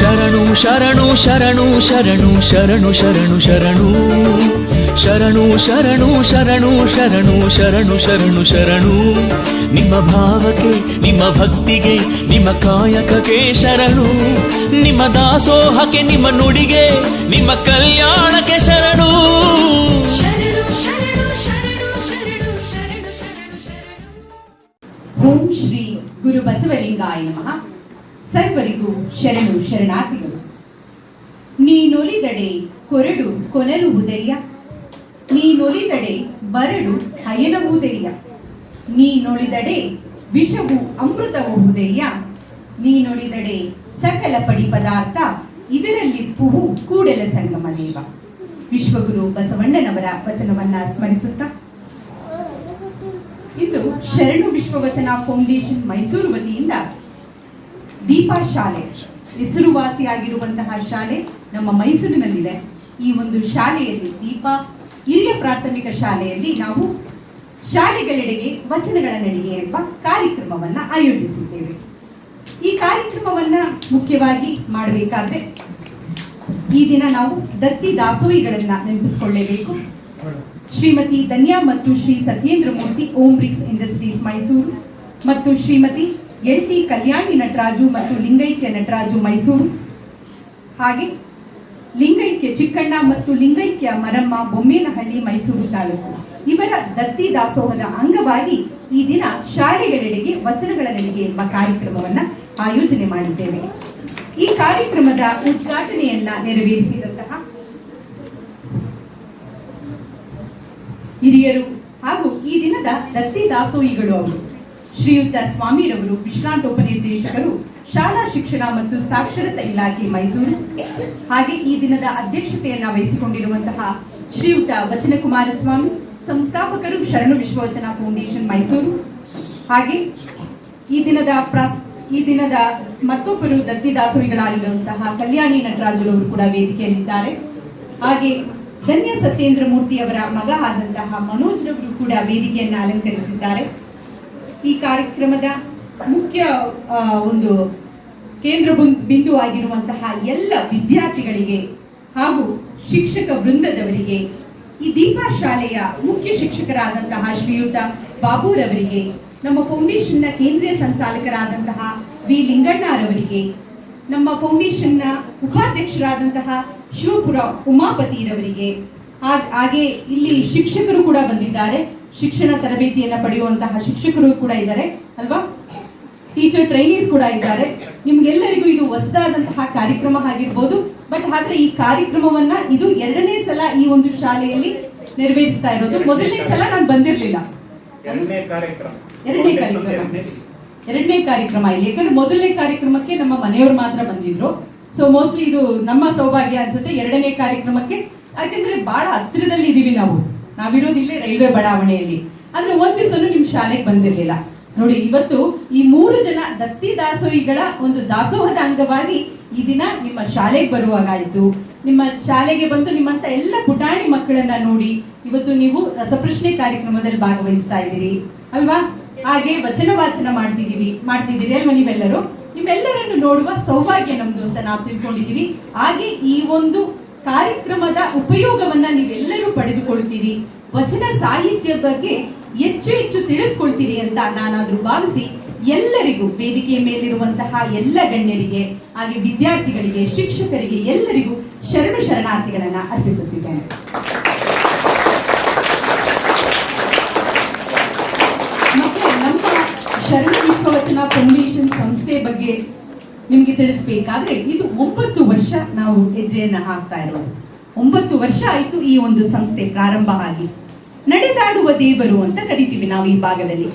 ಶರಣು ಶರಣು ಶರಣು ಶರಣು ಶರಣು ಶರಣು ಶರಣು ಶರಣು ಶರಣು ಶರಣು ಶರಣು ಶರಣು ಶರಣು ಶರಣು ನಿಮ್ಮ ಭಾವಕ್ಕೆ ನಿಮ್ಮ ಭಕ್ತಿಗೆ ನಿಮ್ಮ ಕಾಯಕಕ್ಕೆ ಶರಣು ನಿಮ್ಮ ದಾಸೋಹಕ್ಕೆ ನಿಮ್ಮ ನುಡಿಗೆ ನಿಮ್ಮ ಕಲ್ಯಾಣಕ್ಕೆ ಶರಣು ಶರಣು ಶರಣು ಶರಣು ಶರಣು ಶರಣು ಶರಣು ಶರಣು ಓಂ ಶ್ರೀ ಗುರು ಬಸವಲಿಂಗಾಯ ನಮಃ ಸರ್ವರಿಗೂ ಶರಣು ಶರಣಾರ್ಥಿಗಳು. ನೀನೊಲಿದಡೆ ಕೊರಡು ಕೊನರುವುದರಿಯ ನೀನೊಲಿದಡೆ ಬರಡು ನೀ ನೊಳಿದಡೆ ವಿಷವು ಅಮೃತವುವುದರಿಯ? ನೀನೊಲಿದಡೆ ಸಕಲ ಪಡಿ ಪದಾರ್ಥ ಇದರಲ್ಲಿಪ್ಪುವು ಕೂಡಲ ಸಂಗಮ ದೇವ. ವಿಶ್ವಗುರು ಬಸವಣ್ಣನವರ ವಚನವನ್ನ ಸ್ಮರಿಸುತ್ತಾ. ಇಂದು ಶರಣು ವಿಶ್ವವಚನ ಫೌಂಡೇಶನ್ ಮೈಸೂರು ವತಿಯಿಂದ ದೀಪಾ ಶಾಲೆ, ಹೆಸರುವಾಸಿಯಾಗಿರುವಂತಹ ಶಾಲೆ ನಮ್ಮ ಮೈಸೂರಿನಲ್ಲಿದೆ. ಈ ಒಂದು ಶಾಲೆಯಲ್ಲಿ ದೀಪಾ, ಹಿರಿಯ ಪ್ರಾಥಮಿಕ ಶಾಲೆಯಲ್ಲಿ ನಾವು ಶಾಲೆಗಳೆಡೆಗೆ ವಚನಗಳ ನಡಿಗೆ ಎಂಬ ಕಾರ್ಯಕ್ರಮವನ್ನ ಆಯೋಜಿಸಿದ್ದೇವೆ. ಈ ಕಾರ್ಯಕ್ರಮವನ್ನ ಮುಖ್ಯವಾಗಿ ಮಾಡಬೇಕಾದ್ರೆ ಈ ದಿನ ನಾವು ದತ್ತಿ ದಾಸೋಹಿಗಳನ್ನ ನೆನಪಿಸಿಕೊಳ್ಳೇಬೇಕು. ಶ್ರೀಮತಿ ಧನ್ಯಾ ಮತ್ತು ಶ್ರೀ ಸತ್ಯೇಂದ್ರ ಮೂರ್ತಿ, ಓಂ ಬ್ರಿಕ್ಸ್ ಇಂಡಸ್ಟ್ರೀಸ್ ಮೈಸೂರು ಮತ್ತು ಶ್ರೀಮತಿ ಎಲ್ ಟಿ ಕಲ್ಯಾಣಿ ನಟರಾಜು ಮತ್ತು ಲಿಂಗೈಕ್ಯ ನಟರಾಜು ಮೈಸೂರು. ಹಾಗೆ ಲಿಂಗೈಕ್ಯ ಚಿಕ್ಕಣ್ಣ ಮತ್ತು ಲಿಂಗೈಕ್ಯ ಮರಮ್ಮ ಬೊಮ್ಮೇನಹಳ್ಳಿ ಮೈಸೂರು ತಾಲೂಕು. ಇವರ ದತ್ತಿ ದಾಸೋಹದ ಅಂಗವಾಗಿ ಈ ದಿನ ಶಾಲೆಗಳೆಡೆಗೆ ವಚನಗಳ ನಡೆಗೆ ಎಂಬ ಕಾರ್ಯಕ್ರಮವನ್ನ ಆಯೋಜನೆ ಮಾಡಿದ್ದೇವೆ. ಈ ಕಾರ್ಯಕ್ರಮದ ಉದ್ಘಾಟನೆಯನ್ನ ನೆರವೇರಿಸಿದಂತಹ ಹಿರಿಯರು ಹಾಗೂ ಈ ದಿನದ ದತ್ತಿ ದಾಸೋಹಿಗಳು ಅವರು. ಶ್ರೀಯುತ ಸ್ವಾಮಿರವರು ವಿಶ್ರಾಂತ ಉಪನಿರ್ದೇಶಕರು ಶಾಲಾ ಶಿಕ್ಷಣ ಮತ್ತು ಸಾಕ್ಷರತಾ ಇಲಾಖೆ ಮೈಸೂರು. ಹಾಗೆ ಈ ದಿನದ ಅಧ್ಯಕ್ಷತೆಯನ್ನ ವಹಿಸಿಕೊಂಡಿರುವಂತಹ ಶ್ರೀಯುತ ವಚನ ಕುಮಾರಸ್ವಾಮಿ ಸಂಸ್ಥಾಪಕರು ಶರಣು ವಿಶ್ವವಚನ ಫೌಂಡೇಶನ್ ಮೈಸೂರು. ಹಾಗೆ ಈ ದಿನದ ಈ ದಿನದ ಮತ್ತೊಬ್ಬರು ದತ್ತಿ ದಾಸೋಹಿಗಳಾಗಿರುವಂತಹ ಕಲ್ಯಾಣಿ ನಟರಾಜರವರು ಕೂಡ ವೇದಿಕೆಯಲ್ಲಿದ್ದಾರೆ. ಹಾಗೆ ಧನ್ಯ ಸತ್ಯೇಂದ್ರ ಮೂರ್ತಿ ಅವರ ಮಗ ಆದಂತಹ ಮನೋಜ್ ರವರು ಕೂಡ ವೇದಿಕೆಯನ್ನು ಅಲಂಕರಿಸಿದ್ದಾರೆ. ಈ ಕಾರ್ಯಕ್ರಮದ ಮುಖ್ಯ ಒಂದು ಕೇಂದ್ರ ಬಿಂದು ಆಗಿರುವಂತಹ ಎಲ್ಲ ವಿದ್ಯಾರ್ಥಿಗಳಿಗೆ ಹಾಗೂ ಶಿಕ್ಷಕ ವೃಂದದವರಿಗೆ, ಈ ದೀಪಾ ಶಾಲೆಯ ಮುಖ್ಯ ಶಿಕ್ಷಕರಾದಂತಹ ಶ್ರೀಯುತ ಬಾಬುರವರಿಗೆ, ನಮ್ಮ ಫೌಂಡೇಶನ್ನ ಕೇಂದ್ರೀಯ ಸಂಚಾಲಕರಾದಂತಹ ವಿ. ಲಿಂಗಣ್ಣರವರಿಗೆ, ನಮ್ಮ ಫೌಂಡೇಶನ್ನ ಉಪಾಧ್ಯಕ್ಷರಾದಂತಹ ಶಿವಪುರ ಉಮಾಪತಿರವರಿಗೆ ಹಾಗೆ ಇಲ್ಲಿ ಶಿಕ್ಷಕರು ಕೂಡ ಬಂದಿದ್ದಾರೆ. ಶಿಕ್ಷಣ ತರಬೇತಿಯನ್ನ ಪಡೆಯುವಂತಹ ಶಿಕ್ಷಕರು ಕೂಡ ಇದ್ದಾರೆ ಅಲ್ವಾ? ಟೀಚರ್ ಟ್ರೈನೀಸ್ ಕೂಡ ಇದ್ದಾರೆ. ನಿಮ್ಗೆಲ್ಲರಿಗೂ ಇದು ಹೊಸದಾದಂತಹ ಕಾರ್ಯಕ್ರಮ ಆಗಿರ್ಬೋದು. ಬಟ್ ಆದ್ರೆ ಈ ಕಾರ್ಯಕ್ರಮವನ್ನ ಇದು ಎರಡನೇ ಸಲ ಈ ಒಂದು ಶಾಲೆಯಲ್ಲಿ ನೆರವೇರಿಸ್ತಾ ಇರೋದು. ಮೊದಲನೇ ಸಲ ನಾನು ಬಂದಿರ್ಲಿಲ್ಲ. ಎರಡನೇ ಕಾರ್ಯಕ್ರಮ. ಎರಡನೇ ಕಾರ್ಯಕ್ರಮ. ಎರಡನೇ ಕಾರ್ಯಕ್ರಮ ಇಲ್ಲಿ. ಯಾಕಂದ್ರೆ ಮೊದಲನೇ ಕಾರ್ಯಕ್ರಮಕ್ಕೆ ನಮ್ಮ ಮನೆಯವರು ಮಾತ್ರ ಬಂದಿದ್ರು. ಸೊ ಮೋಸ್ಟ್ಲಿ ಇದು ನಮ್ಮ ಸೌಭಾಗ್ಯ ಅನ್ಸುತ್ತೆ ಎರಡನೇ ಕಾರ್ಯಕ್ರಮಕ್ಕೆ. ಯಾಕೆಂದ್ರೆ ಬಹಳ ಹತ್ತಿರದಲ್ಲಿ ಇದೀವಿ ನಾವು. ನಾವಿರೋದು ಇಲ್ಲೇ ರೈಲ್ವೆ ಬಡಾವಣೆಯಲ್ಲಿ. ಆದ್ರೆ ಒಂದ್ ದಿವಸನು ನಿಮ್ ಶಾಲೆಗೆ ಬಂದಿರ್ಲಿಲ್ಲ. ನೋಡಿ, ಇವತ್ತು ಈ ಮೂರು ಜನ ದತ್ತಿ ದಾಸೋಹಿಗಳ ಒಂದು ದಾಸೋಹದ ಅಂಗವಾಗಿ ಈ ದಿನ ನಿಮ್ಮ ಶಾಲೆಗೆ ಬರುವಾಗಾಯ್ತು. ನಿಮ್ಮ ಶಾಲೆಗೆ ಬಂದು ನಿಮ್ಮಂತ ಎಲ್ಲ ಪುಟಾಣಿ ಮಕ್ಕಳನ್ನ ನೋಡಿ ಇವತ್ತು ನೀವು ರಸಪ್ರಶ್ನೆ ಕಾರ್ಯಕ್ರಮದಲ್ಲಿ ಭಾಗವಹಿಸ್ತಾ ಇದ್ದೀರಿ. ಅಲ್ವಾ? ಹಾಗೆ ವಚನ ವಾಚನ ಮಾಡ್ತಿದೀವಿ ಮಾಡ್ತಿದ್ದೀರಿ ಅಲ್ವಾ ನೀವೆಲ್ಲರೂ? ನಿಮ್ಮೆಲ್ಲರನ್ನು ನೋಡುವ ಸೌಭಾಗ್ಯ ನಮ್ದು ಅಂತ ನಾವು ತಿಳ್ಕೊಂಡಿದ್ದೀವಿ. ಹಾಗೆ ಈ ಒಂದು ಕಾರ್ಯಕ್ರಮದ ಉಪಯೋಗವನ್ನ ನೀವೆಲ್ಲರೂ ಪಡೆದುಕೊಳ್ತೀರಿ ವಚನ ಸಾಹಿತ್ಯ ಬಗ್ಗೆ ಹೆಚ್ಚು ಹೆಚ್ಚು ತಿಳಿದುಕೊಳ್ತೀರಿ ಅಂತ ನಾನಾದ್ರೂ ಭಾವಿಸಿ ಎಲ್ಲರಿಗೂ ವೇದಿಕೆಯ ಮೇಲಿರುವಂತಹ ಎಲ್ಲ ಗಣ್ಯರಿಗೆ, ಹಾಗೆ ವಿದ್ಯಾರ್ಥಿಗಳಿಗೆ, ಶಿಕ್ಷಕರಿಗೆ ಎಲ್ಲರಿಗೂ ಶರಣು ಶರಣಾರ್ಥಿಗಳನ್ನ ಅರ್ಪಿಸುತ್ತಿದ್ದೇನೆ. ಮತ್ತೆ ನಮ್ಮ ಶರಣ ವಿಶ್ವವಚನ ಫೌಂಡೇಶನ್ ಸಂಸ್ಥೆ ಬಗ್ಗೆ ನಿಮ್ಗೆ ತಿಳಿಸ್ಬೇಕಾದ್ರೆ ಇದು ಒಂಬತ್ತು ವರ್ಷ ನಾವು ಹೆಜ್ಜೆಯನ್ನ ಹಾಕ್ತಾ ಇರೋದು. ಒಂಬತ್ತು ವರ್ಷ ಆಯ್ತು ಈ ಒಂದು ಸಂಸ್ಥೆ ಪ್ರಾರಂಭ ಆಗಿ. ನಡೆದಾಡುವ ದೇವರು ಅಂತ ಕರಿತೀವಿ ನಾವು ಈ ಭಾಗದಲ್ಲಿ.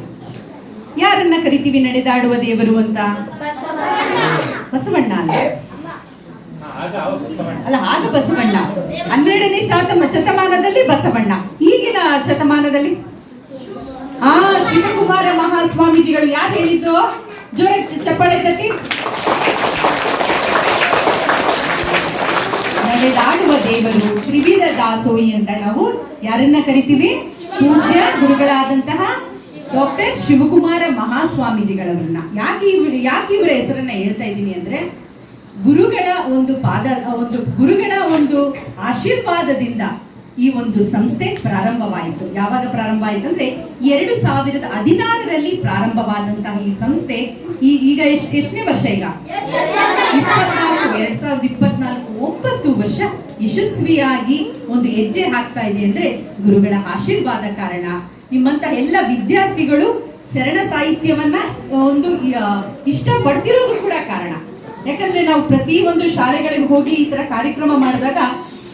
ಯಾರನ್ನ ಕರಿತೀವಿ ನಡೆದಾಡುವ ದೇವರು ಅಂತ? ಬಸವಣ್ಣ ಅಲ್ಲ. ಅಲ್ಲ, ಆಗ ಬಸವಣ್ಣ. ಹನ್ನೆರಡನೇ ಶತಮ ಶತಮಾನದಲ್ಲಿ ಬಸವಣ್ಣ. ಈಗಿನ ಶತಮಾನದಲ್ಲಿ? ಆ ಶಿವಕುಮಾರ ಮಹಾಸ್ವಾಮೀಜಿಗಳು ಯಾರು ಹೇಳಿದ್ದು? ಜೋರ ಚಪ್ಪಾಳೆ ತಟ್ಟಿ ನಡೆದಾಡುವ ದೇವರು ತ್ರಿವಿಧ ದಾಸೋಹಿ ಅಂತ ನಾವು ಯಾರನ್ನ ಕರಿತೀವಿ? ಪೂಜ್ಯ ಗುರುಗಳಾದಂತಹ ಡಾಕ್ಟರ್ ಶಿವಕುಮಾರ ಮಹಾಸ್ವಾಮೀಜಿಗಳವರನ್ನ. ಯಾಕೆ ಇವ್ರು ಯಾಕೆ ಇವರ ಹೆಸರನ್ನ ಹೇಳ್ತಾ ಇದ್ದೀನಿ ಅಂದ್ರೆ, ಗುರುಗಳ ಒಂದು ಪಾದ ಒಂದು ಗುರುಗಳ ಒಂದು ಆಶೀರ್ವಾದದಿಂದ ಈ ಒಂದು ಸಂಸ್ಥೆ ಪ್ರಾರಂಭವಾಯಿತು. ಯಾವಾಗ ಪ್ರಾರಂಭ ಆಯಿತು ಅಂದ್ರೆ ಎರಡು ಸಾವಿರದ ಹದಿನಾರರಲ್ಲಿ ಪ್ರಾರಂಭವಾದಂತಹ ಈ ಸಂಸ್ಥೆ ಈಗ ಎಷ್ಟು ಎಷ್ಟನೇ ವರ್ಷ ಈಗ? ಇಪ್ಪತ್ನಾಲ್ಕು, ಎರಡ್ ಸಾವಿರದ ಇಪ್ಪತ್ನಾಲ್ಕು ಒಂಬತ್ತು ವರ್ಷ ಯಶಸ್ವಿಯಾಗಿ ಒಂದು ಹೆಜ್ಜೆ ಹಾಕ್ತಾ ಇದೆ ಅಂದ್ರೆ ಗುರುಗಳ ಆಶೀರ್ವಾದ ಕಾರಣ. ನಿಮ್ಮಂತ ಎಲ್ಲ ವಿದ್ಯಾರ್ಥಿಗಳು ಶರಣ ಸಾಹಿತ್ಯವನ್ನ ಒಂದು ಇಷ್ಟ ಪಡ್ತಿರೋದು ಕೂಡ ಕಾರಣ. ಯಾಕಂದ್ರೆ ನಾವು ಪ್ರತಿ ಒಂದು ಶಾಲೆಗಳಿಗೆ ಹೋಗಿ ಈ ತರ ಕಾರ್ಯಕ್ರಮ ಮಾಡಿದಾಗ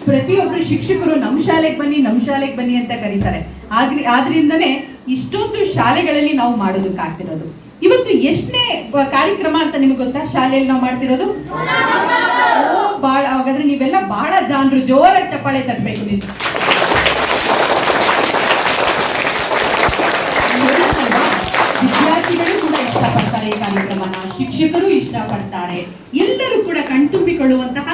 ಪ್ರತಿಯೊಬ್ಬರು ಶಿಕ್ಷಕರು ನಮ್ಮ ಶಾಲೆಗೆ ಬನ್ನಿ ನಮ್ಮ ಶಾಲೆಗೆ ಬನ್ನಿ ಅಂತ ಕರೀತಾರೆ. ಆದ್ರೆ ಆದ್ರಿಂದನೇ ಇಷ್ಟೊಂದು ಶಾಲೆಗಳಲ್ಲಿ ನಾವು ಮಾಡೋದಕ್ಕಾಗ್ತಿರೋದು. ಇವತ್ತು ಎಷ್ಟನೇ ಕಾರ್ಯಕ್ರಮ ಅಂತ ನಿಮ್ಗೆ ಗೊತ್ತಾ? ಶಾಲೆಯಲ್ಲಿ ನಾವು ಮಾಡ್ತಿರೋದು? ಬಹಳ ಹಾಗಾದ್ರೆ ನೀವೆಲ್ಲ ಬಹಳ ಜಾನ್ರು, ಜೋರಾಗಿ ಚಪ್ಪಾಳೆ ತಟ್ಟಬೇಕು ನೀವು. ವಿದ್ಯಾರ್ಥಿಗಳು ಕೂಡ ಇಷ್ಟಪಡ್ತಾರೆ ಈ ಕಾರ್ಯಕ್ರಮನ. ಶಿಕ್ಷಕರು ಇಷ್ಟಪಡ್ತಾರೆ. ಎಲ್ಲರೂ ಕೂಡ ಕಣ್ತುಂಬಿಕೊಳ್ಳುವಂತಹ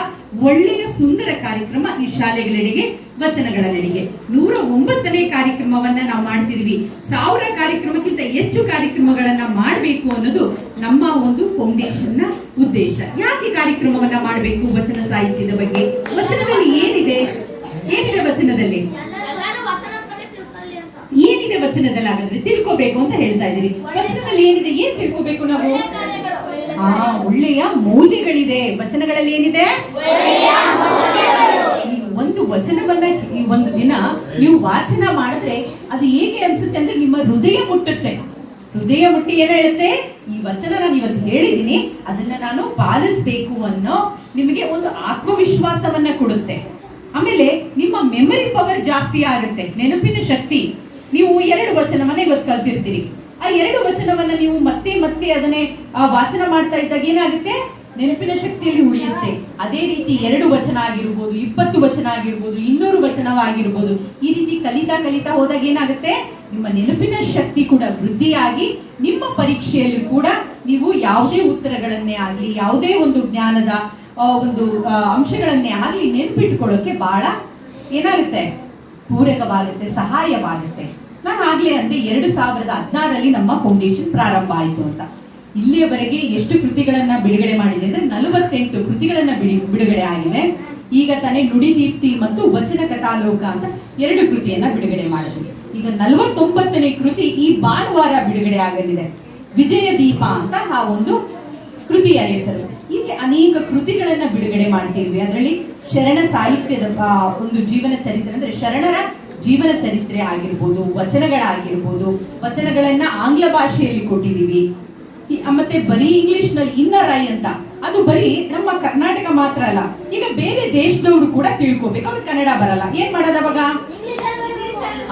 ಒಳ್ಳೆಯ ಸುಂದರ ಕಾರ್ಯಕ್ರಮ ಈ ಶಾಲೆಗಳೆಡೆಗೆ ವಚನಗಳ ನಡಿಗೆ ನೂರ ಒಂಬತ್ತನೇ ಕಾರ್ಯಕ್ರಮವನ್ನ ನಾವು ಮಾಡ್ತಿದೀವಿ. ಸಾವಿರ ಕಾರ್ಯಕ್ರಮಕ್ಕಿಂತ ಹೆಚ್ಚು ಕಾರ್ಯಕ್ರಮಗಳನ್ನ ಮಾಡಬೇಕು ಅನ್ನೋದು ನಮ್ಮ ಒಂದು ಫೌಂಡೇಶನ್ನ ಉದ್ದೇಶ. ಯಾಕೆ ಕಾರ್ಯಕ್ರಮವನ್ನ ಮಾಡಬೇಕು ವಚನ ಸಾಹಿತ್ಯದ ಬಗ್ಗೆ? ವಚನದಲ್ಲಿ ಏನಿದೆ? ಏನಿದೆ ವಚನದಲ್ಲಿ? ಏನಿದೆ ವಚನದಲ್ಲಿ ಹಾಗಾದ್ರೆ ತಿಳ್ಕೋಬೇಕು ಅಂತ ಹೇಳ್ತಾ ಇದೀರಿ ವಚನದಲ್ಲಿ ಏನಿದೆ? ಏನ್ ತಿಳ್ಕೋಬೇಕು ನಾವು? ಆ ಒಳ್ಳೆಯ ಮೌಲ್ಯಗಳಿದೆ. ವಚನಗಳಲ್ಲಿ ಏನಿದೆ? ಈ ಒಂದು ವಚನವನ್ನ ಈ ಒಂದು ದಿನ ನೀವು ವಾಚನ ಮಾಡಿದ್ರೆ ಅದು ಹೇಗೆ ಅನ್ಸುತ್ತೆ ಅಂದ್ರೆ ನಿಮ್ಮ ಹೃದಯ ಮುಟ್ಟುತ್ತೆ. ಹೃದಯ ಮುಟ್ಟಿ ಏನ್ ಹೇಳುತ್ತೆ? ಈ ವಚನ ನಾನು ಇವತ್ತು ಹೇಳಿದೀನಿ ಅದನ್ನ ನಾನು ಪಾಲಿಸ್ಬೇಕು ಅನ್ನೋ ನಿಮಗೆ ಒಂದು ಆತ್ಮವಿಶ್ವಾಸವನ್ನ ಕೊಡುತ್ತೆ. ಆಮೇಲೆ ನಿಮ್ಮ ಮೆಮರಿ ಪವರ್ ಜಾಸ್ತಿ ಆಗುತ್ತೆ ನೆನಪಿನ ಶಕ್ತಿ. ನೀವು ಎರಡು ವಚನವನ್ನ ಇವತ್ತು ಕಲ್ತಿರ್ತೀರಿ. ಆ ಎರಡು ವಚನವನ್ನ ನೀವು ಮತ್ತೆ ಅದನ್ನೇ ವಾಚನ ಮಾಡ್ತಾ ಇದ್ದಾಗ ಏನಾಗುತ್ತೆ? ನೆನಪಿನ ಶಕ್ತಿಯಲ್ಲಿ ಉಳಿಯುತ್ತೆ. ಅದೇ ರೀತಿ ಎರಡು ವಚನ ಆಗಿರ್ಬೋದು, ಇಪ್ಪತ್ತು ವಚನ ಆಗಿರ್ಬೋದು, ಇನ್ನೂರು ವಚನವಾಗಿರ್ಬೋದು ಈ ರೀತಿ ಕಲಿತಾ ಕಲಿತಾ ಹೋದಾಗ ಏನಾಗುತ್ತೆ? ನಿಮ್ಮ ನೆನಪಿನ ಶಕ್ತಿ ಕೂಡ ವೃದ್ಧಿಯಾಗಿ, ನಿಮ್ಮ ಪರೀಕ್ಷೆಯಲ್ಲಿ ಕೂಡ ನೀವು ಯಾವುದೇ ಉತ್ತರಗಳನ್ನೇ ಆಗ್ಲಿ, ಯಾವುದೇ ಒಂದು ಜ್ಞಾನದ ಒಂದು ಅಂಶಗಳನ್ನೇ ಆಗ್ಲಿ ನೆನ್ಪಿಟ್ಕೊಳ್ಳೋಕೆ ಬಹಳ ಏನಾಗುತ್ತೆ? ಪೂರಕವಾಗುತ್ತೆ, ಸಹಾಯವಾಗುತ್ತೆ. ನಾನು ಆಗ್ಲೇ ಅಂದ್ರೆ ಎರಡು ಸಾವಿರದ ಹದಿನಾರರಲ್ಲಿ ನಮ್ಮ ಫೌಂಡೇಶನ್ ಪ್ರಾರಂಭ ಆಯಿತು ಅಂತ. ಇಲ್ಲಿಯವರೆಗೆ ಎಷ್ಟು ಕೃತಿಗಳನ್ನ ಬಿಡುಗಡೆ ಮಾಡಿದೆ ಅಂದ್ರೆ ನಲವತ್ತೆಂಟು ಕೃತಿಗಳನ್ನ ಬಿಡಿ- ಬಿಡುಗಡೆ ಆಗಿದೆ. ಈಗ ತಾನೇ ನುಡಿದೀಪ್ತಿ ಮತ್ತು ವಚನ ಕಥಾಲೋಕ ಅಂತ ಎರಡು ಕೃತಿಯನ್ನ ಬಿಡುಗಡೆ ಮಾಡಿದ್ವಿ ಈಗ ನಲವತ್ತೊಂಬತ್ತನೇ ಕೃತಿ ಈ ಭಾನುವಾರ ಬಿಡುಗಡೆ ಆಗಲಿದೆ. ವಿಜಯ ದೀಪ ಅಂತ ಆ ಒಂದು ಕೃತಿಯ ಹೆಸರು. ಹೀಗೆ ಅನೇಕ ಕೃತಿಗಳನ್ನ ಬಿಡುಗಡೆ ಮಾಡ್ತೀವಿ ಅದರಲ್ಲಿ ಶರಣ ಸಾಹಿತ್ಯದ ಒಂದು ಜೀವನ ಚರಿತ್ರೆ ಅಂದ್ರೆ ಶರಣರ ಜೀವನ ಚರಿತ್ರೆ ಆಗಿರ್ಬೋದು ವಚನಗಳಾಗಿರ್ಬೋದು ವಚನಗಳನ್ನ ಆಂಗ್ಲ ಭಾಷೆಯಲ್ಲಿ ಕೊಟ್ಟಿದ್ದೀವಿ. ಮತ್ತೆ ಬರೀ ಇಂಗ್ಲಿಷ್ನಲ್ಲಿ ಇನ್ನರ್ ಐ ಅಂತ. ಅದು ಬರೀ ನಮ್ಮ ಕರ್ನಾಟಕ ಮಾತ್ರ ಅಲ್ಲ ಈಗ ಬೇರೆ ದೇಶದವರು ಕೂಡ ತಿಳ್ಕೊಬೇಕು ಅವ್ರಿಗೆ ಕನ್ನಡ ಬರಲ್ಲ. ಏನ್ ಮಾಡೋದು ಅವಾಗ?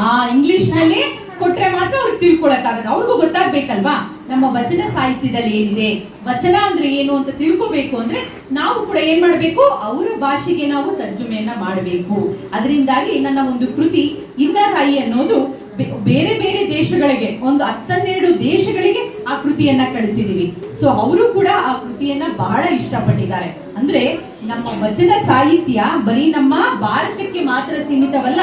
ಆ ಇಂಗ್ಲಿಷ್ನಲ್ಲಿ ಕೊಟ್ರೆ ಮಾತ್ರ ಅವ್ರಿಗೆ ತಿಳ್ಕೊಳಕ್ಕಾಗಲ್ಲ. ಅವ್ರಿಗೂ ಗೊತ್ತಾಗ್ಬೇಕಲ್ವಾ? ನಮ್ಮ ವಚನ ಸಾಹಿತ್ಯದಲ್ಲಿ ಏನಿದೆ? ವಚನ ಅಂದ್ರೆ ಏನು ಅಂತ ತಿಳ್ಕೊಬೇಕು ಅಂದ್ರೆ ನಾವು ಕೂಡ ಏನ್ ಮಾಡಬೇಕು? ಅವರ ಭಾಷೆಗೆ ನಾವು ತರ್ಜುಮೆಯನ್ನ ಮಾಡಬೇಕು. ಅದರಿಂದಾಗಿ ನನ್ನ ಒಂದು ಕೃತಿ ಇನ್ನರ್ ಐ ಅನ್ನೋದು ಬೇರೆ ಬೇರೆ ದೇಶಗಳಿಗೆ, ಒಂದು ಹತ್ತನ್ನೆರಡು ದೇಶಗಳಿಗೆ ಆ ಕೃತಿಯನ್ನ ಕಳಿಸಿದೀವಿ. ಸೊ ಅವರು ಕೂಡ ಆ ಕೃತಿಯನ್ನ ಬಹಳ ಇಷ್ಟಪಟ್ಟಿದ್ದಾರೆ. ಅಂದ್ರೆ ನಮ್ಮ ವಚನ ಸಾಹಿತ್ಯ ಬರೀ ನಮ್ಮ ಭಾರತಕ್ಕೆ ಮಾತ್ರ ಸೀಮಿತವಲ್ಲ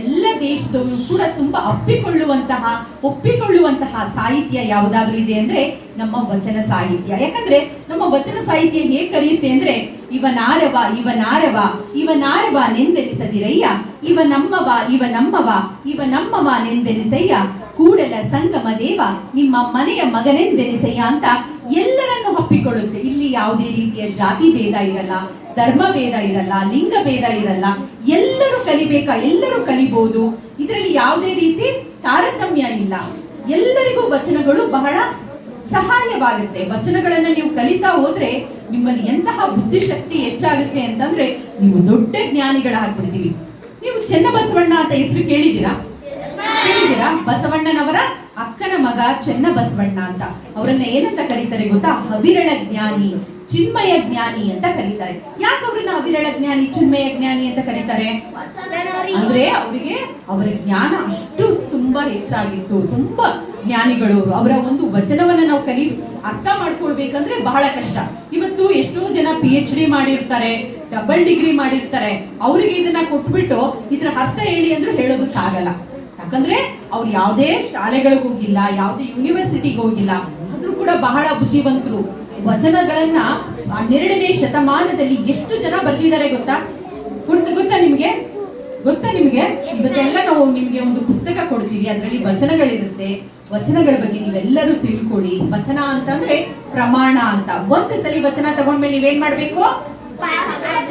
ಎಲ್ಲ ದೇಶದವರು ಕೂಡ ತುಂಬಾ ಅಪ್ಪಿಕೊಳ್ಳುವಂತಹ, ಒಪ್ಪಿಕೊಳ್ಳುವಂತಹ ಸಾಹಿತ್ಯ ಯಾವುದಾದ್ರೂ ಇದೆ ಅಂದ್ರೆ ನಮ್ಮ ವಚನ ಸಾಹಿತ್ಯ. ಯಾಕಂದ್ರೆ ನಮ್ಮ ವಚನ ಸಾಹಿತ್ಯ ಹೇಗೆ ಕರೆಯುತ್ತೆ ಅಂದ್ರೆ ಇವನಾರವ ಇವನಾರವ ಇವನಾರವ ನೆಂದೆನಿಸದಿರಯ್ಯ, ಇವ ನಮ್ಮವ ಇವ ನಮ್ಮವ ಇವ ನಮ್ಮವ ನೆಂದೆನಿಸಯ್ಯ, ಕೂಡಲ ಸಂಗಮ ದೇವ, ನಿಮ್ಮ ಮನೆಯ ಮಗನೆಂದೆನಿಸಯ್ಯ ಅಂತ ಎಲ್ಲರನ್ನು ಹಪ್ಪಿಕೊಳ್ಳುತ್ತೆ ಇಲ್ಲಿ ಯಾವುದೇ ರೀತಿಯ ಜಾತಿ ಭೇದ ಇರಲ್ಲ, ಧರ್ಮ ಭೇದ ಇರಲ್ಲ, ಲಿಂಗ ಭೇದ ಇರಲ್ಲ. ಎಲ್ಲರೂ ಕಲಿಬೇಕಾ? ಎಲ್ಲರೂ ಕಲಿಬಹುದು ಇದರಲ್ಲಿ ಯಾವುದೇ ರೀತಿ ತಾರತಮ್ಯ ಇಲ್ಲ. ಎಲ್ಲರಿಗೂ ವಚನಗಳು ಬಹಳ ಸಹಾಯವಾಗುತ್ತೆ. ವಚನಗಳನ್ನ ನೀವು ಕಲಿತಾ ಹೋದ್ರೆ ನಿಮ್ಮಲ್ಲಿ ಎಂತಹ ಬುದ್ಧಿಶಕ್ತಿ ಹೆಚ್ಚಾಗುತ್ತೆ ಅಂತಂದ್ರೆ ನೀವು ದೊಡ್ಡ ಜ್ಞಾನಿಗಳಾಗ್ಬಿಡ್ತೀವಿ. ನೀವು ಚೆನ್ನಬಸವಣ್ಣ ಅಂತ ಹೆಸರು ಕೇಳಿದ್ದೀರಾ? ಕೇಳಿದ್ದೀರಾ? ಬಸವಣ್ಣನವರ ಅಕ್ಕನ ಮಗ ಚೆನ್ನಬಸವಣ್ಣ ಅಂತ. ಅವರನ್ನ ಏನಂತ ಕರೀತಾರೆ ಗೊತ್ತಾ? ಹವಿರಳ ಜ್ಞಾನಿ. ಚಿನ್ಮಯ ಜ್ಞಾನಿ ಅಂತ ಕರೀತಾರೆ. ಯಾಕೆ ಅವ್ರನ್ನ ಅವಿರಳ ಜ್ಞಾನಿ, ಚಿನ್ಮಯ ಜ್ಞಾನಿ ಅಂತ ಕರೀತಾರೆ? ಅಂದ್ರೆ ಅವರಿಗೆ ಅವರ ಜ್ಞಾನ ಅಷ್ಟು ತುಂಬಾ ಹೆಚ್ಚಾಗಿತ್ತು. ತುಂಬಾ ಜ್ಞಾನಿಗಳು ಅವ್ರು. ಒಂದು ವಚನವನ್ನ ನಾವು ಕಲಿ ಅರ್ಥ ಮಾಡ್ಕೊಳ್ಬೇಕಂದ್ರೆ ಬಹಳ ಕಷ್ಟ. ಇವತ್ತು ಎಷ್ಟೋ ಜನ ಪಿ ಎಚ್ ಡಿ ಮಾಡಿರ್ತಾರೆ ಡಬಲ್ ಡಿಗ್ರಿ ಮಾಡಿರ್ತಾರೆ. ಅವರಿಗೆ ಇದನ್ನ ಕೊಟ್ಬಿಟ್ಟು ಇದ್ರ ಅರ್ಥ ಹೇಳಿ ಅಂದ್ರೆ ಹೇಳೋದಕ್ಕಾಗಲ್ಲ. ಯಾಕಂದ್ರೆ ಅವ್ರು ಯಾವುದೇ ಶಾಲೆಗಳಿಗೆ ಹೋಗಿಲ್ಲ, ಯಾವುದೇ ಯೂನಿವರ್ಸಿಟಿಗೆ ಹೋಗಿಲ್ಲ. ಆದ್ರೂ ಕೂಡ ಬಹಳ ಬುದ್ಧಿವಂತರು. ವಚನಗಳನ್ನ ಹನ್ನೆರಡನೇ ಶತಮಾನದಲ್ಲಿ ಎಷ್ಟು ಜನ ಬರೆದಿದ್ದಾರೆ ಗೊತ್ತಾ? ಗುರ್ತ ಗೊತ್ತಾ ನಿಮ್ಗೆ? ಗೊತ್ತಾ ನಿಮ್ಗೆ? ಇವತ್ತೆಲ್ಲ ನಾವು ನಿಮ್ಗೆ ಒಂದು ಪುಸ್ತಕ ಕೊಡ್ತೀವಿ, ಅದರಲ್ಲಿ ವಚನಗಳಿರುತ್ತೆ. ವಚನಗಳ ಬಗ್ಗೆ ನೀವೆಲ್ಲರೂ ತಿಳ್ಕೊಳ್ಳಿ. ವಚನ ಅಂತಂದ್ರೆ ಪ್ರಮಾಣ ಅಂತ. ಒಂದು ಸಲಿ ವಚನ ತಗೊಂಡ್ಮೇಲೆ ನೀವೇನ್ ಮಾಡ್ಬೇಕು?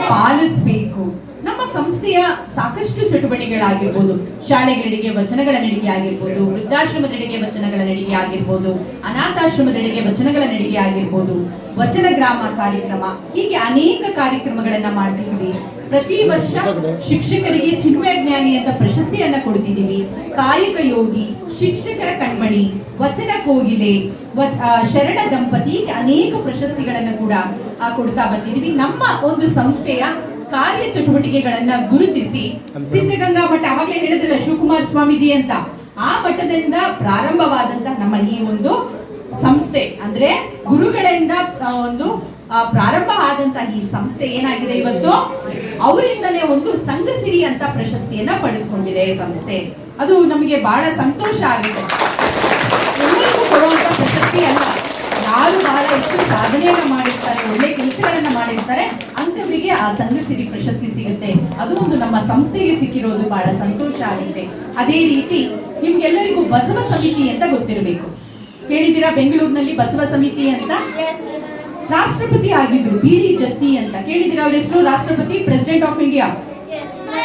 ಪಾಲಿಸ್ಬೇಕು. ನಮ್ಮ ಸಂಸ್ಥೆಯ ಸಾಕಷ್ಟು ಚಟುವಟಿಕೆಗಳಾಗಿರ್ಬೋದು. ಶಾಲೆಗಳಿಗೆ ವಚನಗಳ ನಡಿಗೆ ಆಗಿರ್ಬೋದು ವೃದ್ಧಾಶ್ರಮದೆಡೆಗೆ ವಚನಗಳ ನಡಿಗೆ ಆಗಿರ್ಬೋದು ಅನಾಥಾಶ್ರಮದೆಡೆಗೆ ವಚನಗಳ ನಡಿಗೆ ಆಗಿರ್ಬೋದು ವಚನ ಗ್ರಾಮ ಕಾರ್ಯಕ್ರಮ, ಹೀಗೆ ಅನೇಕ ಕಾರ್ಯಕ್ರಮಗಳನ್ನ ಮಾಡ್ತಿದ್ವಿ ಪ್ರತಿ ವರ್ಷ ಶಿಕ್ಷಕರಿಗೆ ಚಿನ್ಮಯ ಜ್ಞಾನಿ ಅಂತ ಪ್ರಶಸ್ತಿಯನ್ನ ಕೊಡ್ತಿದ್ದೀವಿ. ಕಾಯಕ ಯೋಗಿ, ಶಿಕ್ಷಕರ ಕಣ್ಮಣಿ, ವಚನ ಕೋಗಿಲೆ ಶರಣ ದಂಪತಿ ಅನೇಕ ಪ್ರಶಸ್ತಿಗಳನ್ನ ಕೂಡ ಕೊಡ್ತಾ ಬಂದಿದ್ದೀವಿ. ನಮ್ಮ ಒಂದು ಸಂಸ್ಥೆಯ ಕಾರ್ಯ ಚಟುವಟಿಕೆಗಳನ್ನ ಗುರುತಿಸಿ ಸಿದ್ಧಗಂಗಾ ಮಠ ಅವಾಗಲೇ ಹೇಳಿದ್ರಲ್ಲ ಶಿವಕುಮಾರ ಸ್ವಾಮೀಜಿ ಅಂತ. ಆ ಮಠದಿಂದ ಪ್ರಾರಂಭವಾದಂತ ನಮ್ಮ ಈ ಒಂದು ಸಂಸ್ಥೆ ಅಂದ್ರೆ ಗುರುಗಳಿಂದ ಒಂದು ಪ್ರಾರಂಭ ಆದಂತಹ ಈ ಸಂಸ್ಥೆ ಏನಾಗಿದೆ ಇವತ್ತು? ಅವರಿಂದಲೇ ಒಂದು ಸಂಘಸಿರಿ ಅಂತ ಪ್ರಶಸ್ತಿಯನ್ನ ಪಡೆದುಕೊಂಡಿದೆ ಈ ಸಂಸ್ಥೆ. ಅದು ನಮಗೆ ಬಹಳ ಸಂತೋಷ ಆಗಿದೆ ಎಲ್ಲರಿಗೂ ಕೊಡುವಂತ ಪ್ರಶಸ್ತಿ ಅಲ್ಲ. ಯಾರು ಬಹಳ ಹೆಚ್ಚು ಸಾಧನೆಯನ್ನ ಮಾಡಿರ್ತಾರೆ, ಒಳ್ಳೆ ಕೆಲಸಗಳನ್ನ ಮಾಡಿರ್ತಾರೆ ಅಂತವರಿಗೆ ಆ ಸಂಘಸಿರಿ ಪ್ರಶಸ್ತಿ ಸಿಗುತ್ತೆ. ಅದು ಒಂದು ನಮ್ಮ ಸಂಸ್ಥೆಗೆ ಸಿಕ್ಕಿರೋದು ಬಹಳ ಸಂತೋಷ ಆಗುತ್ತೆ. ಅದೇ ರೀತಿ ನಿಮ್ಗೆಲ್ಲರಿಗೂ ಬಸವ ಸಮಿತಿ ಅಂತ ಗೊತ್ತಿರಬೇಕು. ಕೇಳಿದ್ದೀರಾ ಬೆಂಗಳೂರಿನಲ್ಲಿ ಬಸವ ಸಮಿತಿ ಅಂತ? ರಾಷ್ಟ್ರಪತಿ ಆಗಿದ್ರು, ಬಿ ಡಿ ಜತ್ತಿ ಅಂತ. ಕೇಳಿದಿರ ಅವ್ರ ಹೆಸರು ರಾಷ್ಟ್ರಪತಿ, president of India?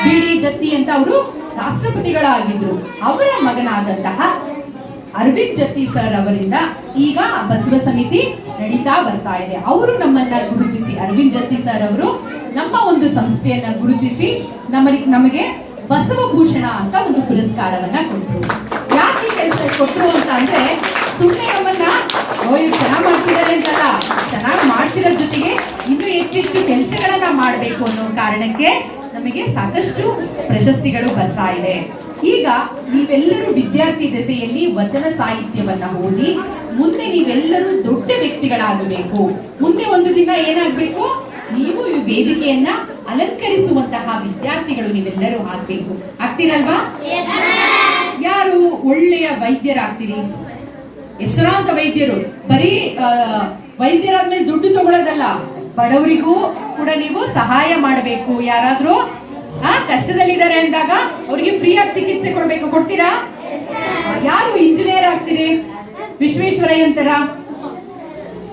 B D Jatti ಅಂತ ಅವರು ರಾಷ್ಟ್ರಪತಿಗಳಾಗಿದ್ರು. ಅವರ ಮಗನಾದಂತಹ ಅರವಿಂದ್ ಜತ್ತಿ ಸರ್ ಅವರಿಂದ ಈಗ ಬಸವ ಸಮಿತಿ ನಡೀತಾ ಬರ್ತಾ ಇದೆ. ಅವರು ನಮ್ಮನ್ನ ಗುರುತಿಸಿ, ಅರವಿಂದ್ ಜತ್ತಿ ಸರ್ ಅವರು ನಮ್ಮ ಒಂದು ಸಂಸ್ಥೆಯನ್ನ ಗುರುತಿಸಿ ನಮಗೆ ನಮಗೆ ಬಸವಭೂಷಣ ಅಂತ ಒಂದು ಪುರಸ್ಕಾರವನ್ನ ಕೊಟ್ಟರು ಯಾಕೆ ಕೆಲಸ ಕೊಟ್ಟರು ಅಂತ ಅಂದ್ರೆ ಸುಮ್ಮನೆ ನಮ್ಮನ್ನ ಚೆನ್ನಾಗಿ ಮಾಡ್ತಿದ್ದಾರೆ ಅಂತಲ್ಲ. ಚೆನ್ನಾಗಿ ಮಾಡ್ತಿರೋ ಜೊತೆಗೆ ಇನ್ನೂ ಹೆಚ್ಚೆಚ್ಚು ಕೆಲಸಗಳನ್ನ ಮಾಡಬೇಕು ಅನ್ನೋ ಕಾರಣಕ್ಕೆ ನಮಗೆ ಸಾಕಷ್ಟು ಪ್ರಶಸ್ತಿಗಳು ಬರ್ತಾ ಇದೆ. ಈಗ ನೀವೆಲ್ಲರೂ ವಿದ್ಯಾರ್ಥಿ ದೆಸೆಯಲ್ಲಿ ವಚನ ಸಾಹಿತ್ಯವನ್ನ ಓದಿ ಮುಂದೆ ನೀವೆಲ್ಲರೂ ದೊಡ್ಡ ವ್ಯಕ್ತಿಗಳಾಗಬೇಕು. ಮುಂದೆ ಒಂದು ದಿನ ಏನಾಗಬೇಕು? ನೀವು ಈ ವೇದಿಕೆಯನ್ನ ಅಲಂಕರಿಸುವಂತಹ ವಿದ್ಯಾರ್ಥಿಗಳು ನೀವೆಲ್ಲರೂ ಆಗ್ಬೇಕು. ಆಗ್ತೀರಲ್ವಾ? ಯಾರು ಒಳ್ಳೆಯ ವೈದ್ಯರಾಗ್ತೀರಿ? ಹೆಸರಾಂತ ವೈದ್ಯರು. ಬರೀ ವೈದ್ಯರಾದ್ಮೇಲೆ ದುಡ್ಡು ತಗೊಳ್ಳೋದಲ್ಲ ಬಡವರಿಗೂ ಕೂಡ ನೀವು ಸಹಾಯ ಮಾಡಬೇಕು. ಯಾರಾದ್ರೂ ಆ ಕಷ್ಟದಲ್ಲಿದ್ದಾರೆ ಅಂದಾಗ ಅವರಿಗೆ ಫ್ರೀ ಆಗಿ ಚಿಕಿತ್ಸೆ ಕೊಡ್ಬೇಕು. ಕೊಡ್ತೀರಾ? ಯಾರು ಇಂಜಿನಿಯರ್ ಆಗ್ತೀರಿ? ವಿಶ್ವೇಶ್ವರಯ್ಯ ಅಂತಾರ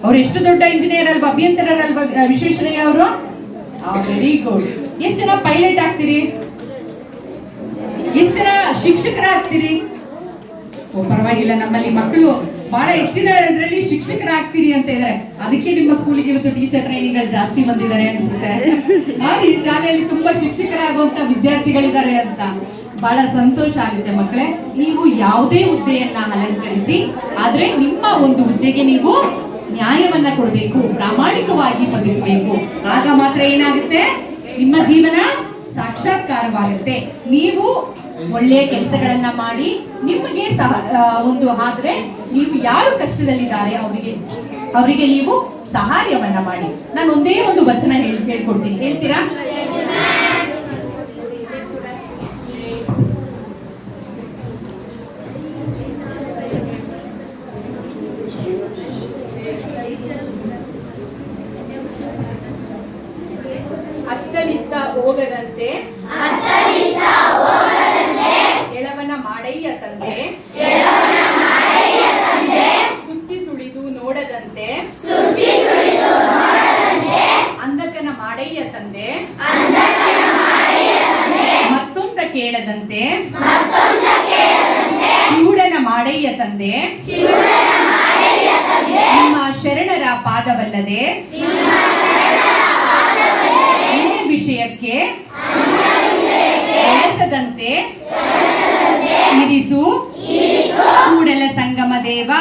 ಅವ್ರು ಎಷ್ಟು ದೊಡ್ಡ ಇಂಜಿನಿಯರ್ ಅಲ್ವಾ ಅಭಿಯಂತರಲ್ವಾ ವಿಶ್ವೇಶ್ವರಯ್ಯ ಅವರು? ವೆರಿ ಗುಡ್ ಎಷ್ಟು ಜನ ಪೈಲಟ್ ಆಗ್ತೀರಿ? ಎಷ್ಟು ಜನ ಶಿಕ್ಷಕರಾಗ್ತೀರಿ? ಓ, ಪರವಾಗಿಲ್ಲ, ನಮ್ಮಲ್ಲಿ ಮಕ್ಕಳು ಬಹಳ ಹೆಚ್ಚಿನ ಇದರಲ್ಲಿ ಶಿಕ್ಷಕರಾಗ್ತೀರಿ ಅಂತ ಇದಾರೆ. ಅದಕ್ಕೆ ನಿಮ್ಮ ಸ್ಕೂಲಿಗೆ ಇವತ್ತು ಟೀಚರ್ ಟ್ರೈನಿಂಗ್ ಜಾಸ್ತಿ ಬಂದಿದ್ದಾರೆ ಅನ್ಸುತ್ತೆ. ಈ ಶಾಲೆಯಲ್ಲಿ ತುಂಬಾ ಶಿಕ್ಷಕರಾಗುವಂತ ವಿದ್ಯಾರ್ಥಿಗಳಿದ್ದಾರೆ ಅಂತ. ಬಹಳ ಸಂತೋಷ ಆಗುತ್ತೆ ಮಕ್ಕಳೇ. ನೀವು ಯಾವುದೇ ಹುದ್ದೆಯನ್ನ ಅಲಂಕರಿಸಿ, ಆದ್ರೆ ನಿಮ್ಮ ಒಂದು ಹುದ್ದೆಗೆ ನೀವು ನ್ಯಾಯವನ್ನ ಕೊಡಬೇಕು, ಪ್ರಾಮಾಣಿಕವಾಗಿ ಬದುಕಬೇಕು ಆಗ ಮಾತ್ರ ಏನಾಗುತ್ತೆ? ನಿಮ್ಮ ಜೀವನ ಸಾಕ್ಷಾತ್ಕಾರವಾಗುತ್ತೆ. ನೀವು ಒಳ್ಳೆಯ ಕೆಲಸಗಳನ್ನ ಮಾಡಿ, ನಿಮಗೆ ಸಹ ಒಂದು ಆದ್ರೆ ನೀವು ಯಾರು ಕಷ್ಟದಲ್ಲಿದ್ದಾರೆ ಅವರಿಗೆ ಅವರಿಗೆ ನೀವು ಸಹಾಯವನ್ನ ಮಾಡಿ. ನಾನು ಒಂದೇ ಒಂದು ವಚನ ಹೇಳಿ, ಹೇಳ್ಕೊಡ್ತೀನಿ. ಹೇಳ್ತೀರಾ ಅತ್ತಲಿತ್ತ ಹೋಗದಂತೆ ಎಳವನ ಮಾಡಯ್ಯ ತಂದೆ ಸುತ್ತಿ ಸುಳಿದು ನೋಡದಂತೆ ಅಂಧಕನ ಮಾಡಯ್ಯ ತಂದೆ ಮತ್ತೊಂದ ಕೇಳದಂತೆ ಕಿವುಡನ ಮಾಡಯ್ಯ ತಂದೆ ನಿಮ್ಮ ಶರಣರ ಪಾದವಲ್ಲದೆ ವಿಷಯಕ್ಕೆ ಬಳಸದಂತೆ ಇರಿಸು ಕೂಡಲ ಸಂಗಮ ದೇವ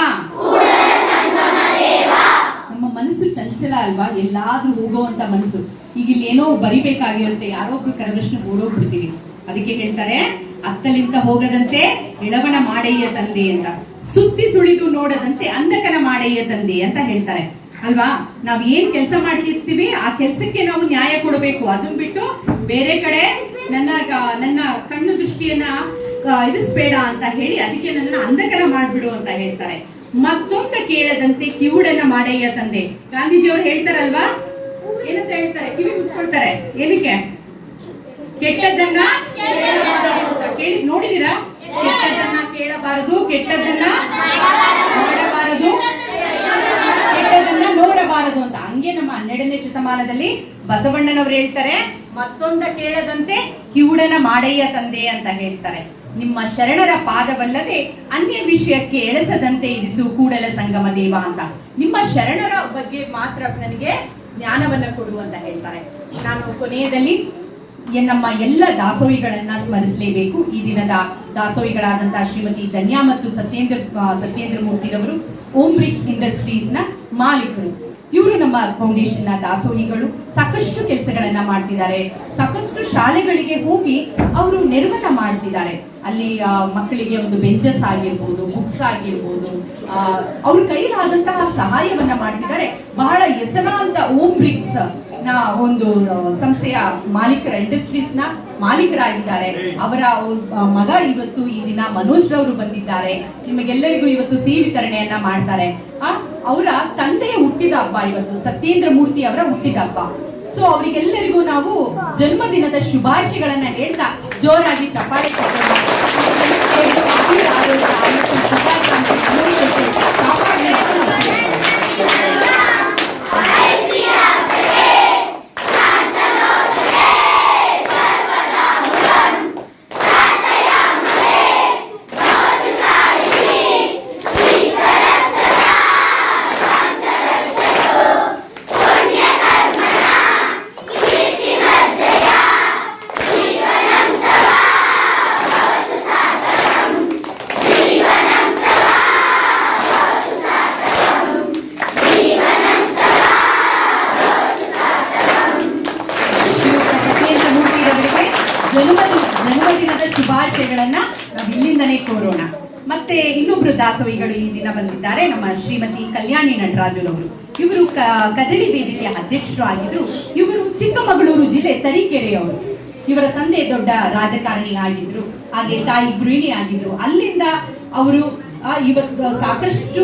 ನಮ್ಮ ಮನಸ್ಸು ಚಂಚಲ ಅಲ್ವಾ? ಎಲ್ಲಾದ್ರೂ ಹೋಗುವಂತ ಮನಸ್ಸು. ಈಗ ಇಲ್ಲಿ ಏನೋ ಬರಿಬೇಕಾಗಿರುತ್ತೆ. ಯಾರೋ ಒಬ್ರು ಕರೆದಷ್ಟು ಓಡೋಗ್ಬಿಡ್ತೀವಿ. ಅದಕ್ಕೆ ಹೇಳ್ತಾರೆ, ಅತ್ತಲಿಂತ ಹೋಗದಂತೆ ಎಳವಣ ಮಾಡಯ್ಯ ತಂದೆ ಅಂತ. ಸುತ್ತಿ ಸುಳಿದು ನೋಡದಂತೆ ಅಂಧಕನ ಮಾಡಯ್ಯ ತಂದೆ ಅಂತ ಹೇಳ್ತಾರೆ. ಅಲ್ವಾ? ನಾವ್ ಏನ್ ಕೆಲಸ ಮಾಡ್ತಿರ್ತೀವಿ, ಆ ಕೆಲ್ಸಕ್ಕೆ ನಾವು ನ್ಯಾಯ ಕೊಡಬೇಕು. ಅದನ್ನ ಬಿಟ್ಟು ಬೇರೆ ಕಡೆ ನನ್ನ ನನ್ನ ಕಣ್ಣು ದೃಷ್ಟಿಯನ್ನ ಇರಿಸ್ಬೇಡ ಅಂತ ಹೇಳಿ ಅದಕ್ಕೆ ನನ್ನ ಅಂಧಕನ ಮಾಡ್ಬಿಡು ಅಂತ ಹೇಳ್ತಾರೆ. ಮತ್ತೊಂದ ಕೇಳದಂತೆ ಕಿವುಡನ ಮಾಡಯ್ಯ ತಂದೆ. ಗಾಂಧೀಜಿ ಅವ್ರು ಹೇಳ್ತಾರಲ್ವಾ? ಏನಂತ ಹೇಳ್ತಾರೆ? ಕಿವಿ ಮುಚ್ಕೊಳ್ತಾರೆ. ಏನಕ್ಕೆ? ಕೆಟ್ಟದ್ದನ್ನ ಕೇಳಿ ನೋಡಿದೀರಾ ಕೆಟ್ಟದ್ದನ್ನ ಕೇಳಬಾರದು, ಕೆಟ್ಟದ್ದನ್ನ ಮಾಡಬಾರದು ಕೆಟ್ಟದನ್ನ ನೋಡಬಾರದು ಅಂತ. ಹಂಗೆ ನಮ್ಮ ಹನ್ನೆರಡನೇ ಶತಮಾನದಲ್ಲಿ ಬಸವಣ್ಣನವರು ಹೇಳ್ತಾರೆ, ಮತ್ತೊಂದ ಕೇಳದಂತೆ ಕಿವುಡನ ಮಾಡಯ್ಯ ತಂದೆ ಅಂತ ಹೇಳ್ತಾರೆ. ನಿಮ್ಮ ಶರಣರ ಪಾದವಲ್ಲದೆ ಅನ್ಯ ವಿಷಯಕ್ಕೆ ಎಳೆಸದಂತೆ ಇರಿಸು ಕೂಡಲ ಸಂಗಮ ದೇವ ಅಂತ. ನಿಮ್ಮ ಶರಣರ ಬಗ್ಗೆ ಮಾತ್ರ ನನಗೆ ಜ್ಞಾನವನ್ನ ಕೊಡು ಅಂತ ಹೇಳ್ತಾರೆ. ನಾನು ಕೊನೆಯದಲ್ಲಿ ನಮ್ಮ ಎಲ್ಲ ದಾಸೋಹಿಗಳನ್ನ ಸ್ಮರಿಸಲೇಬೇಕು. ಈ ದಿನದ ದಾಸೋಹಿಗಳಾದಂತಹ ಶ್ರೀಮತಿ ಧನ್ಯಾ ಮತ್ತು ಸತ್ಯೇಂದ್ರ ಸತ್ಯೇಂದ್ರ ಮೂರ್ತಿರವರು, ಓಂ ಬ್ರಿಕ್ಸ್ ಇಂಡಸ್ಟ್ರೀಸ್ನ ಮಾಲೀಕರು. ಇವರು ನಮ್ಮ ಫೌಂಡೇಶನ್ನ ದಾಸೋಹಿಗಳು. ಸಾಕಷ್ಟು ಕೆಲಸಗಳನ್ನ ಮಾಡ್ತಿದ್ದಾರೆ. ಸಾಕಷ್ಟು ಶಾಲೆಗಳಿಗೆ ಹೋಗಿ ಅವರು ನೆರವನ್ನ ಮಾಡ್ತಿದ್ದಾರೆ. ಅಲ್ಲಿ ಮಕ್ಕಳಿಗೆ ಒಂದು ಬೆಂಚಸ್ ಆಗಿರ್ಬೋದು, ಬುಕ್ಸ್ ಆಗಿರ್ಬೋದು ಅವ್ರ ಕೈಲಾದಂತಹ ಸಹಾಯವನ್ನ ಮಾಡ್ತಿದ್ದಾರೆ. ಬಹಳ ಹೆಸರಾಂತ ಓಂ ಬ್ರಿಕ್ಸ್. ನ ಒಂದು ಸಂಸ್ಥೆಯ ಮಾಲೀಕರ ಇಂಡಸ್ಟ್ರೀಸ್ನ ಮಾಲೀಕರಾಗಿದ್ದಾರೆ. ಅವರ ಮಗ ಇವತ್ತು ಈ ದಿನ ಮನೋಜ್ ರವರು ಬಂದಿದ್ದಾರೆ. ನಿಮಗೆಲ್ಲರಿಗೂ ಇವತ್ತು ಸಿಹಿ ವಿತರಣೆಯನ್ನ ಮಾಡ್ತಾರೆ ಅವರ ತಂದೆಯ ಹುಟ್ಟಿದ ಹಬ್ಬ ಇವತ್ತು ಸತ್ಯೇಂದ್ರ ಮೂರ್ತಿ ಅವರ ಹುಟ್ಟಿದ ಹಬ್ಬ. ಸೊ ಅವರಿಗೆಲ್ಲರಿಗೂ ನಾವು ಜನ್ಮದಿನದ ಶುಭಾಶಯಗಳನ್ನ ಹೇಳ್ತಾ ಜೋರಾಗಿ ಆರೋಗ್ಯ, ಆಯುಷ್ಯ, ಶುಭಾಕಾಂಕ್ಷೆ, ಮನೋನಿಶ್ಚಯ, ಕಾಪಾಡಲಿ ಅಂತ ನಾವು ಕೇಳ್ಕೊಳ್ಳೋಣ. ಶ್ರೀಯುತ ಸತ್ಯೇಂದ್ರ ಮೂರ್ತಿಯವರಿಗೆ ಜನ್ಮದಿ ಜನ್ಮದಿನದ ಶುಭಾಶಯಗಳನ್ನ ನಾವು ಇಲ್ಲಿಂದನೇ ಕೋರೋಣ ಮತ್ತೆ ಇನ್ನೊಬ್ರು ದಾಸೋಹಿಗಳು ಈ ದಿನ ಬಂದಿದ್ದಾರೆ ನಮ್ಮ ಶ್ರೀಮತಿ ಕಲ್ಯಾಣಿ ಅವರು ಇವರು ಕದಳಿ ವೇದಿಕೆಯ ಅಧ್ಯಕ್ಷರು ಆಗಿದ್ರು ಇವರು ಚಿಕ್ಕಮಗಳೂರು ಜಿಲ್ಲೆ ತರೀಕೆರೆಯವರು. ಇವರ ತಂದೆ ದೊಡ್ಡ ರಾಜಕಾರಣಿ ಆಗಿದ್ರು, ಹಾಗೆ ತಾಯಿ ಗೃಹಿಣಿ ಆಗಿದ್ರು. ಅಲ್ಲಿಂದ ಅವರು ಇವತ್ತು ಸಾಕಷ್ಟು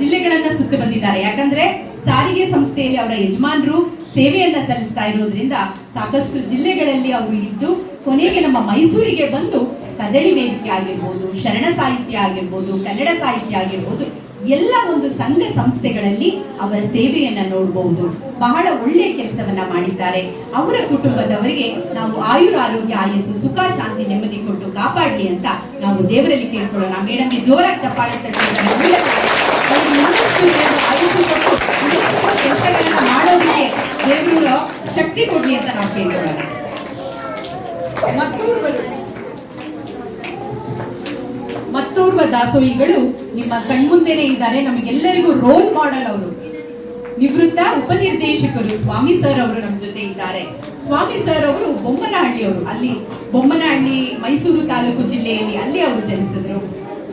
ಜಿಲ್ಲೆಗಳನ್ನ ಸುತ್ತಿ ಬಂದಿದ್ದಾರೆ. ಯಾಕಂದ್ರೆ ಸಾರಿಗೆ ಸಂಸ್ಥೆಯಲ್ಲಿ ಅವರ ಯಜಮಾನರು ಸೇವೆಯನ್ನ ಸಲ್ಲಿಸ್ತಾ ಇರೋದ್ರಿಂದ ಸಾಕಷ್ಟು ಜಿಲ್ಲೆಗಳಲ್ಲಿ ಅವರು ಇದ್ದು ಕೊನೆಗೆ ನಮ್ಮ ಮೈಸೂರಿಗೆ ಬಂದು ಕದಳಿ ವೇದಿಕೆ ಆಗಿರ್ಬೋದು, ಶರಣ ಸಾಹಿತ್ಯ ಆಗಿರ್ಬೋದು, ಕನ್ನಡ ಸಾಹಿತ್ಯ ಆಗಿರ್ಬೋದು ಎಲ್ಲ ಒಂದು ಸಂಘ ಸಂಸ್ಥೆಗಳಲ್ಲಿ ಅವರ ಸೇವೆಯನ್ನ ನೋಡಬಹುದು ಬಹಳ ಒಳ್ಳೆ ಕೆಲಸವನ್ನ ಮಾಡಿದ್ದಾರೆ. ಅವರ ಕುಟುಂಬದವರಿಗೆ ನಾವು ಆಯುರ ಆರೋಗ್ಯ ಆಯಸ್ಸು ಸುಖ ಶಾಂತಿ ನೆಮ್ಮದಿ ಕೊಟ್ಟು ಕಾಪಾಡಲಿ ಅಂತ ನಾವು ದೇವರಲ್ಲಿ ಕೇಳ್ಕೊಳ್ಳೋಣ. ಮೇಡಮ್ಗೆ ಜೋರಾಗಿ ಚಪ್ಪಾಳೆ ಕೆಲಸಗಳನ್ನ ದೇವರು ಶಕ್ತಿ ಕೊಡಿ ಅಂತ ನಾವು ಕೇಳ್ಕೊಳ್ಳೋಣ. ಮತ್ತೋರ್ವ ದಾಸೋಹಿಗಳು ನಿಮ್ಮ ಕಣ್ಮುಂದೆನೆ ಇದ್ದಾರೆ. ನಮಗೆಲ್ಲರಿಗೂ ರೋಲ್ ಮಾಡೆಲ್ ಅವರು. ನಿವೃತ್ತ ಉಪನಿರ್ದೇಶಕರು ಸ್ವಾಮಿ ಸರ್ ಅವರು ನಮ್ಮ ಜೊತೆ ಇದ್ದಾರೆ. ಸ್ವಾಮಿ ಸರ್ ಅವರು ಬೊಮ್ಮನಹಳ್ಳಿಯವರು. ಅಲ್ಲಿ ಬೊಮ್ಮನಹಳ್ಳಿ ಮೈಸೂರು ತಾಲೂಕು ಜಿಲ್ಲೆಯಲ್ಲಿ ಅಲ್ಲಿ ಅವರು ಜನಿಸಿದ್ರು.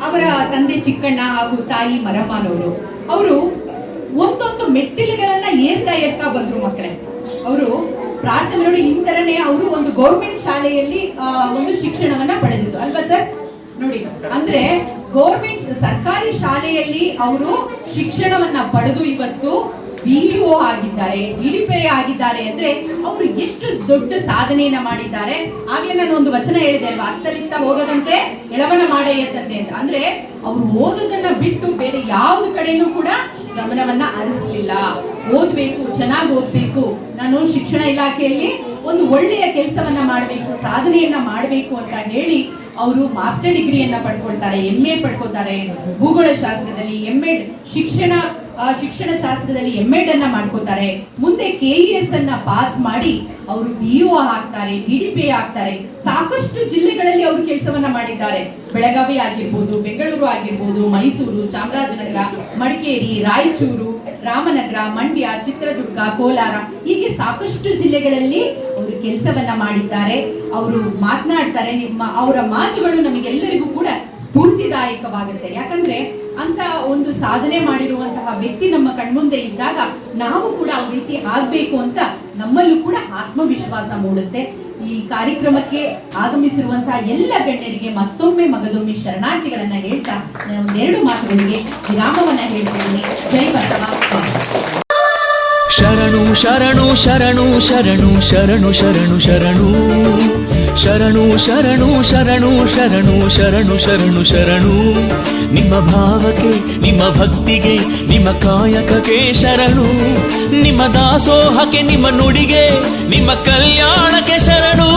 ಅವರ ತಂದೆ ಚಿಕ್ಕಣ್ಣ ಹಾಗೂ ತಾಯಿ ಮರಮ್ಮನವರು ಅವರು ಒಂದೊಂದು ಮೆಟ್ಟಿಲುಗಳನ್ನ ಏರ್ತಾ ಏರ್ತಾ ಬಂದ್ರು ಮಕ್ಕಳೇ. ಅವರು ಪ್ರಾರ್ಥನೆ ನೋಡಿ ಈ ಅವರು ಒಂದು ಗೌರ್ಮೆಂಟ್ ಶಾಲೆಯಲ್ಲಿ ಒಂದು ಶಿಕ್ಷಣವನ್ನ ಪಡೆದಿದ್ದು. ಅಲ್ವಾ ಸರ್ ನೋಡಿ, ಅಂದ್ರೆ ಗೌರ್ಮೆಂಟ್ ಸರ್ಕಾರಿ ಶಾಲೆಯಲ್ಲಿ ಅವರು ಶಿಕ್ಷಣವನ್ನ ಪಡೆದು ಇವತ್ತು ಬಿಇಒ ಆಗಿದ್ದಾರೆ ಡಿಡಿಪಿ ಆಗಿದ್ದಾರೆ ಅಂದ್ರೆ ಅವರು ಎಷ್ಟು ದೊಡ್ಡ ಸಾಧನೆಯನ್ನ ಮಾಡಿದ್ದಾರೆ. ಆಗ್ಲೇ ನಾನು ಒಂದು ವಚನ ಹೇಳಿದೆ ಅಲ್ವಾ? ಅತ್ತಲಿತ್ತ ಹೋಗದಂತೆ ಎಳವಣ ಮಾಡೇಯತ್ತಂತೆ ಅಂತ. ಅಂದ್ರೆ ಅವ್ರು ಓದುದನ್ನ ಬಿಟ್ಟು ಬೇರೆ ಯಾವ್ದು ಕಡೆನೂ ಕೂಡ ಗಮನವನ್ನ ಅರಿಸ್ಲಿಲ್ಲ ಓದ್ಬೇಕು, ಚೆನ್ನಾಗಿ ಓದ್ಬೇಕು. ನಾನು ಶಿಕ್ಷಣ ಇಲಾಖೆಯಲ್ಲಿ ಒಂದು ಒಳ್ಳೆಯ ಕೆಲಸವನ್ನ ಮಾಡಬೇಕು, ಸಾಧನೆಯನ್ನ ಮಾಡಬೇಕು ಅಂತ ಹೇಳಿ ಅವರು ಮಾಸ್ಟರ್ ಡಿಗ್ರಿಯನ್ನ ಪಡ್ಕೊಳ್ತಾರೆ ಎಂ ಎ ಪಡ್ಕೊತಾರೆ ಭೂಗೋಳ ಶಾಸ್ತ್ರದಲ್ಲಿ ಎಂ ಎಡ್ ಶಿಕ್ಷಣ ಶಿಕ್ಷಣ ಶಾಸ್ತ್ರದಲ್ಲಿ ಎಂ ಎಡ್ ಅನ್ನ ಮಾಡ್ಕೋತಾರೆ ಮುಂದೆ ಕೆ ಇ ಎಸ್ ಅನ್ನ ಪಾಸ್ ಮಾಡಿ ಅವರು ಬಿಇಒ ಆಗ್ತಾರೆ ಡಿಡಿಪಿ ಆಗ್ತಾರೆ. ಸಾಕಷ್ಟು ಜಿಲ್ಲೆಗಳಲ್ಲಿ ಅವರು ಕೆಲಸವನ್ನ ಮಾಡಿದ್ದಾರೆ. ಬೆಳಗಾವಿ ಆಗಿರ್ಬೋದು, ಬೆಂಗಳೂರು ಆಗಿರ್ಬೋದು, ಮೈಸೂರು, ಚಾಮರಾಜನಗರ, ಮಡಿಕೇರಿ, ರಾಯಚೂರು, ರಾಮನಗರ, ಮಂಡ್ಯ, ಚಿತ್ರದುರ್ಗ, ಕೋಲಾರ ಹೀಗೆ ಸಾಕಷ್ಟು ಜಿಲ್ಲೆಗಳಲ್ಲಿ ಅವರು ಕೆಲಸವನ್ನ ಮಾಡಿದ್ದಾರೆ. ಅವರು ಮಾತನಾಡ್ತಾರೆ ನಿಮ್ಮ ಅವರ ಮಾತುಗಳು ನಮಗೆಲ್ಲರಿಗೂ ಕೂಡ ಸ್ಫೂರ್ತಿದಾಯಕವಾಗುತ್ತೆ. ಯಾಕಂದ್ರೆ ಅಂತ ಒಂದು ಸಾಧನೆ ಮಾಡಿರುವಂತಹ ವ್ಯಕ್ತಿ ನಮ್ಮ ಕಣ್ಮುಂದೆ ಇದ್ದಾಗ ನಾವು ಕೂಡ ಆ ರೀತಿ ಆಗ್ಬೇಕು ಅಂತ ನಮ್ಮಲ್ಲೂ ಕೂಡ ಆತ್ಮವಿಶ್ವಾಸ ಮೂಡುತ್ತೆ. ಈ ಕಾರ್ಯಕ್ರಮಕ್ಕೆ ಆಗಮಿಸಿರುವಂತಹ ಎಲ್ಲ ಗಣ್ಯರಿಗೆ ಮತ್ತೊಮ್ಮೆ ಮಗದೊಮ್ಮೆ ಶರಣಾರ್ಥಿಗಳನ್ನ ಹೇಳ್ತಾ ನಾನು ಒಂದೆರಡು ಮಾತುಗಳಿಗೆ ವಿರಾಮವನ್ನ ಹೇಳ್ತೀನಿ. ಜೈ ಬಸವ ಶರಣು ಶರಣು ಶರಣು ಶರಣು ಶರಣು ಶರಣು ಶರಣು. ಶರಣು ಶರಣು ಶರಣು ಶರಣು ಶರಣು ಶರಣು ಶರಣು. ನಿಮ್ಮ ಭಾವಕ್ಕೆ, ನಿಮ್ಮ ಭಕ್ತಿಗೆ, ನಿಮ್ಮ ಕಾಯಕಕ್ಕೆ ಶರಣು. ನಿಮ್ಮ ದಾಸೋಹಕ್ಕೆ, ನಿಮ್ಮ ನುಡಿಗೆ, ನಿಮ್ಮ ಕಲ್ಯಾಣಕ್ಕೆ ಶರಣು.